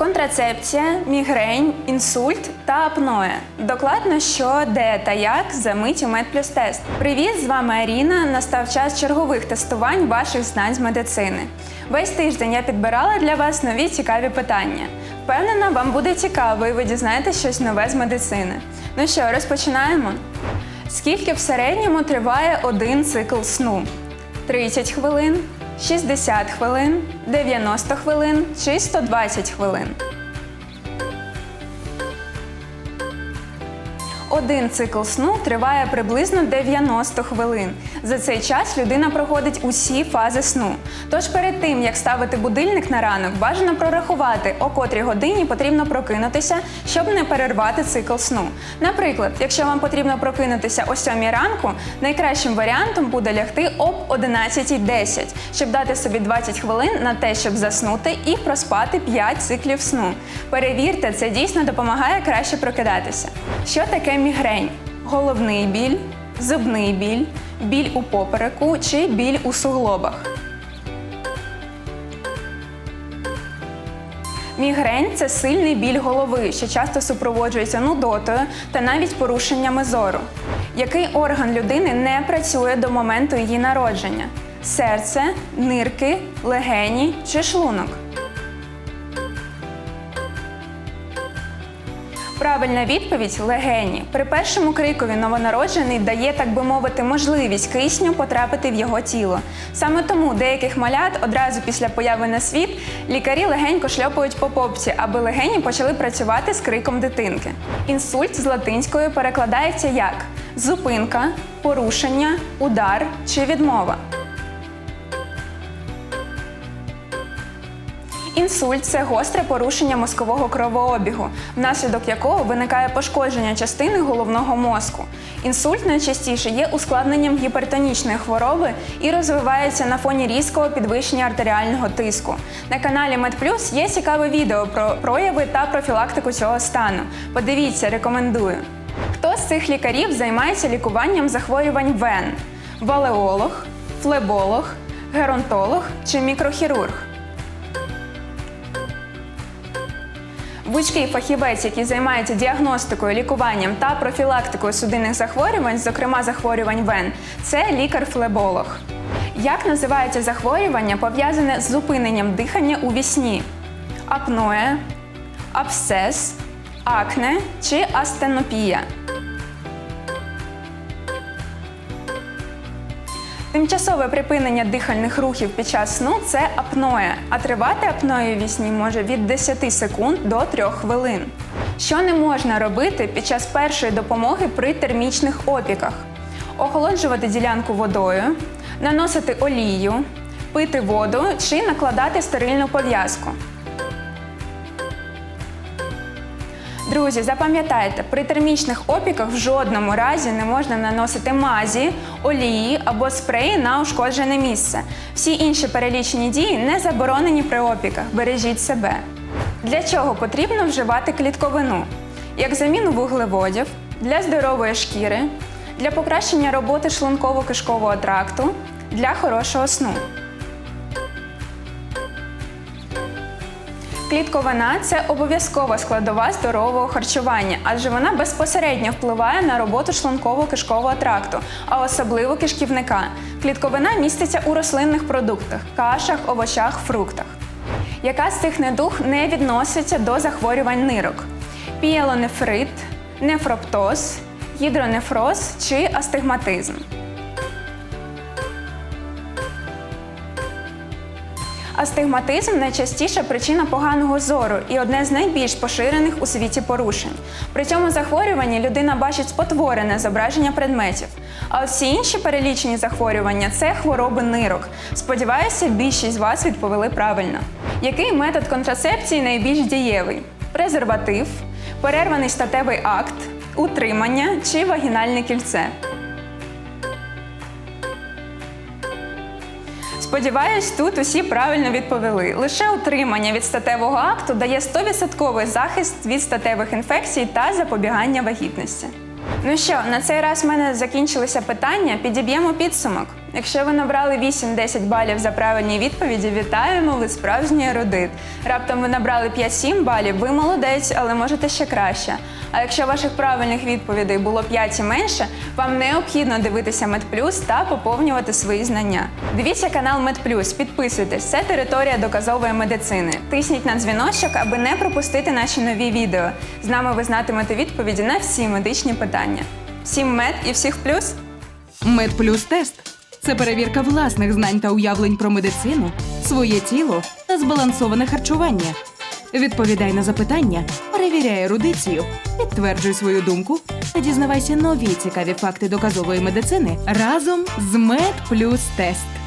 Контрацепція, мігрень, інсульт та апноe. Докладно, що, де та як за мить у Медплюс Тест. Привіт, з вами Аріна. Настав час чергових тестувань ваших знань з медицини. Весь тиждень я підбирала для вас нові цікаві питання. Впевнена, вам буде цікаво, і ви дізнаєтесь щось нове з медицини. Ну що, розпочинаємо? Скільки в середньому триває один цикл сну? 30 хвилин, 60 хвилин, 90 хвилин чи 120 хвилин. Один цикл сну триває приблизно 90 хвилин. За цей час людина проходить усі фази сну. Тож перед тим, як ставити будильник на ранок, бажано прорахувати, о котрій годині потрібно прокинутися, щоб не перервати цикл сну. Наприклад, якщо вам потрібно прокинутися о 7 ранку, найкращим варіантом буде лягти об 11.10, щоб дати собі 20 хвилин на те, щоб заснути і проспати 5 циклів сну. Перевірте, це дійсно допомагає краще прокидатися. Що таке мігрень? Головний біль, зубний біль, біль у попереку чи біль у суглобах. Мігрень це сильний біль голови, що часто супроводжується нудотою та навіть порушеннями зору. Який орган людини не працює до моменту її народження? Серце, нирки, легені чи шлунок? Правильна відповідь легені. При першому крикові новонароджений дає, так би мовити, можливість кисню потрапити в його тіло. Саме тому деяких малят одразу після появи на світ лікарі легенько шльопають по попці, аби легені почали працювати з криком дитинки. Інсульт з латинської перекладається як зупинка, порушення, удар чи відмова. Інсульт це гостре порушення мозкового кровообігу, внаслідок якого виникає пошкодження частини головного мозку. Інсульт найчастіше є ускладненням гіпертонічної хвороби і розвивається на фоні різкого підвищення артеріального тиску. На каналі MedPlus є цікаве відео про прояви та профілактику цього стану. Подивіться, рекомендую. Хто з цих лікарів займається лікуванням захворювань вен? Валеолог, флеболог, геронтолог чи мікрохірург? Вузький фахівець, який займається діагностикою, лікуванням та профілактикою судинних захворювань, зокрема захворювань вен, це лікар-флеболог. Як називається захворювання, пов'язане з зупиненням дихання у вісні? Апноє, абсцес, акне чи астенопія? Тимчасове припинення дихальних рухів під час сну це апноe, а тривати апноe у вісні може від 10 секунд до 3 хвилин. Що не можна робити під час першої допомоги при термічних опіках? Охолоджувати ділянку водою, наносити олію, пити воду чи накладати стерильну пов'язку. Друзі, запам'ятайте, при термічних опіках в жодному разі не можна наносити мазі, олії або спреї на ушкоджене місце. Всі інші перелічені дії не заборонені при опіках. Бережіть себе. Для чого потрібно вживати клітковину? Як заміну вуглеводів, для здорової шкіри, для покращення роботи шлунково-кишкового тракту, для хорошого сну. Клітковина це обов'язкова складова здорового харчування, адже вона безпосередньо впливає на роботу шлунково-кишкового тракту, а особливо кишківника. Клітковина міститься у рослинних продуктах, кашах, овочах, фруктах. Яка з цих недуг не відноситься до захворювань нирок? Піелонефрит, нефроптоз, гідронефроз чи астигматизм. Астигматизм найчастіша причина поганого зору і одне з найбільш поширених у світі порушень. При цьому захворюванні людина бачить спотворене зображення предметів. А всі інші перелічені захворювання це хвороби нирок. Сподіваюся, більшість з вас відповіли правильно. Який метод контрацепції найбільш дієвий? Презерватив, перерваний статевий акт, утримання чи вагінальне кільце? Сподіваюсь, тут усі правильно відповіли. Лише утримання від статевого акту дає 100% захист від статевих інфекцій та запобігання вагітності. Ну що, на цей раз в мене закінчилися питання. Підіб'ємо підсумок. Якщо ви набрали 8-10 балів за правильні відповіді, вітаємо, ви справжній ерудит. Раптом ви набрали 5-7 балів, ви молодець, але можете ще краще. А якщо ваших правильних відповідей було 5 і менше, вам необхідно дивитися Медплюс та поповнювати свої знання. Дивіться канал Медплюс, підписуйтесь, це територія доказової медицини. Тисніть на дзвіночок, аби не пропустити наші нові відео. З нами ви знатимете відповіді на всі медичні питання. Всім мед і всіх плюс! Медплюс тест це перевірка власних знань та уявлень про медицину, своє тіло та збалансоване харчування. Відповідай на запитання, перевіряй ерудицію, підтверджуй свою думку та дізнавайся нові цікаві факти доказової медицини разом з Медплюс Тест.